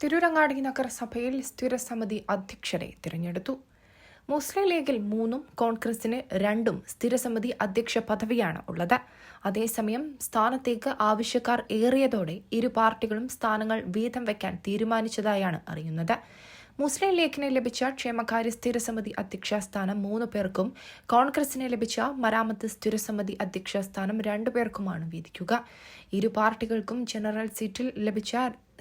തിരൂരങ്ങാടി നഗരസഭയിൽ സ്ഥിരസമിതി അധ്യക്ഷരെ തിരഞ്ഞെടുത്തു. മുസ്ലിം ലീഗിൽ മൂന്നും കോൺഗ്രസിന് രണ്ടും സ്ഥിരസമിതി അധ്യക്ഷ പദവിയാണ് ഉള്ളത്. അതേസമയം സ്ഥാനത്തേക്ക് ആവശ്യക്കാർ ഏറിയതോടെ ഇരു പാർട്ടികളും സ്ഥാനങ്ങൾ വീതം വയ്ക്കാൻ തീരുമാനിച്ചതായാണ് അറിയുന്നത്. മുസ്ലിം ലീഗിന് ലഭിച്ച ക്ഷേമകാര്യ സ്ഥിരസമിതി അധ്യക്ഷ സ്ഥാനം മൂന്ന് പേർക്കും കോൺഗ്രസിന് ലഭിച്ച മരാമത്ത് സ്ഥിരസമിതി അധ്യക്ഷ സ്ഥാനം രണ്ടു പേർക്കുമാണ് വീതിക്കുക. ഇരു പാർട്ടികൾക്കും ജനറൽ സീറ്റിൽ ലഭിച്ച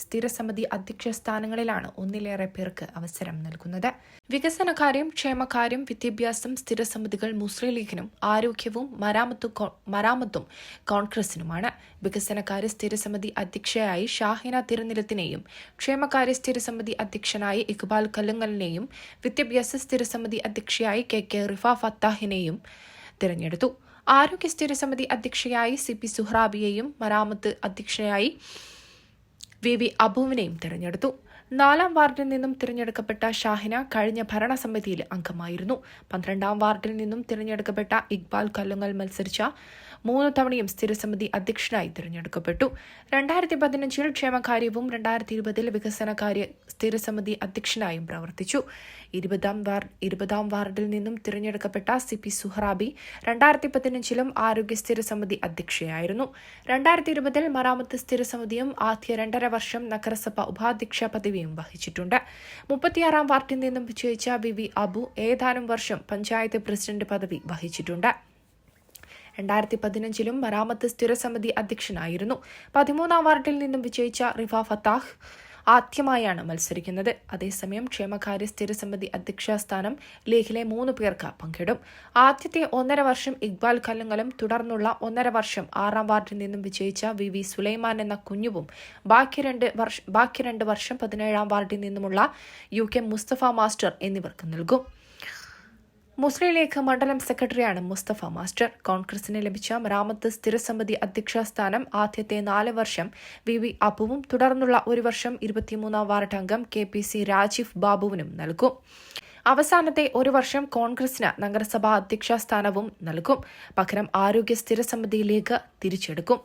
സ്ഥിരസമിതി അധ്യക്ഷ സ്ഥാനങ്ങളിലാണ് ഒന്നിലേറെ പേർക്ക് അവസരം നൽകുന്നത്. വികസനകാര്യം ക്ഷേമകാര്യം വിദ്യാഭ്യാസം സ്ഥിരസമിതികൾ മുസ്ലിം ലീഗിനും ആരോഗ്യവും മരാമത്തും മരാമത്തും കോൺഗ്രസിനുമാണ്. വികസനകാര്യ സ്ഥിരസമിതി അധ്യക്ഷയായി ഷാഹിന തിരുനിലത്തിനെയും ക്ഷേമകാര്യ സ്ഥിരസമിതി അധ്യക്ഷനായി ഇക്ബാൽ കല്ലുങ്ങലിനെയും വിദ്യാഭ്യാസ സ്ഥിരസമിതി അധ്യക്ഷയായി കെ കെ റിഫ ഫത്താഹിനെയും തിരഞ്ഞെടുത്തു. ആരോഗ്യ സ്ഥിരസമിതി അധ്യക്ഷയായി സി പി സുഹ്രാബിയെയും മരാമത്ത് അധ്യക്ഷയായി വി വി അബുവിനെയും തിരഞ്ഞെടുത്തു. നാലാം വാർഡിൽ നിന്നും തിരഞ്ഞെടുക്കപ്പെട്ട ഷാഹിന കഴിഞ്ഞ ഭരണസമിതിയിൽ അംഗമായിരുന്നു. പന്ത്രണ്ടാം വാർഡിൽ നിന്നും തിരഞ്ഞെടുക്കപ്പെട്ട ഇക്ബാൽ കല്ലുങ്ങൽ മത്സരിച്ച മൂന്ന് തവണയും സ്ഥിരസമിതി അധ്യക്ഷനായി തിരഞ്ഞെടുക്കപ്പെട്ടു. രണ്ടായിരത്തി പതിനഞ്ചിൽ ക്ഷേമകാര്യവും രണ്ടായിരത്തി ഇരുപതിൽ വികസനകാര്യ സ്ഥിരസമിതി അധ്യക്ഷനായും പ്രവർത്തിച്ചു. ഇരുപതാം വാർഡ് ഇരുപതാം വാർഡിൽ നിന്നും തിരഞ്ഞെടുക്കപ്പെട്ട സി പി സുഹ്റാബി രണ്ടായിരത്തി പതിനഞ്ചിലും ആരോഗ്യ സ്ഥിരസമിതി അധ്യക്ഷയായിരുന്നു. രണ്ടായിരത്തി ഇരുപതിൽ മറാമത്ത് സ്ഥിരസമിതിയും ആദ്യ രണ്ടര വർഷം നഗരസഭ ഉപാധ്യക്ഷ പദവിയും വഹിച്ചിട്ടുണ്ട്. മുപ്പത്തിയാറാം വാർഡിൽ നിന്നും വിജയിച്ച വി വി അബു ഏതാനും വർഷം പഞ്ചായത്ത് പ്രസിഡന്റ് പദവി വഹിച്ചിട്ടുണ്ട്. രണ്ടായിരത്തി പതിനഞ്ചിലും മരാമത്ത് സ്ഥിരസമിതി അധ്യക്ഷനായിരുന്നു. പതിമൂന്നാം വാർഡിൽ നിന്നും വിജയിച്ച റിഫ ഫത്താഹ് ആദ്യമായാണ് മത്സരിക്കുന്നത്. അതേസമയം ക്ഷേമകാര്യ സ്ഥിരസമിതി അധ്യക്ഷ സ്ഥാനം ലീഗിലെ മൂന്ന് പേർക്ക് പങ്കിടും. ആദ്യത്തെ ഒന്നര വർഷം ഇക്ബാൽ കല്ലുങ്ങലും തുടർന്നുള്ള ഒന്നര വർഷം ആറാം വാർഡിൽ നിന്നും വിജയിച്ച വി വി സുലൈമാൻ എന്ന കുഞ്ഞുവും ബാക്കി രണ്ട് വർഷം ബാക്കി രണ്ട് വർഷം പതിനേഴാം വാർഡിൽ നിന്നുമുള്ള യു കെ മുസ്തഫ മാസ്റ്റർ എന്നിവർക്ക് നൽകും. മുസ്ലിം ലീഗ് മണ്ഡലം സെക്രട്ടറിയാണ് മുസ്തഫ മാസ്റ്റർ. കോൺഗ്രസിന് ലഭിച്ച മരാമത്ത് സ്ഥിരസമിതി അധ്യക്ഷ സ്ഥാനം ആദ്യത്തെ നാല് വർഷം വി വി അപ്പുവും തുടർന്നുള്ള ഒരു വർഷം ഇരുപത്തിമൂന്നാം വാർഡ് അംഗം കെ പി സി രാജീവ് ബാബുവിനും നൽകും. അവസാനത്തെ ഒരു വർഷം കോൺഗ്രസിന് നഗരസഭാ അധ്യക്ഷ സ്ഥാനവും നൽകും. പകരം ആരോഗ്യ സ്ഥിരസമിതിയിലേക്ക് തിരിച്ചെടുക്കും.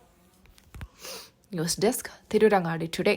News desk Tirurangadi today.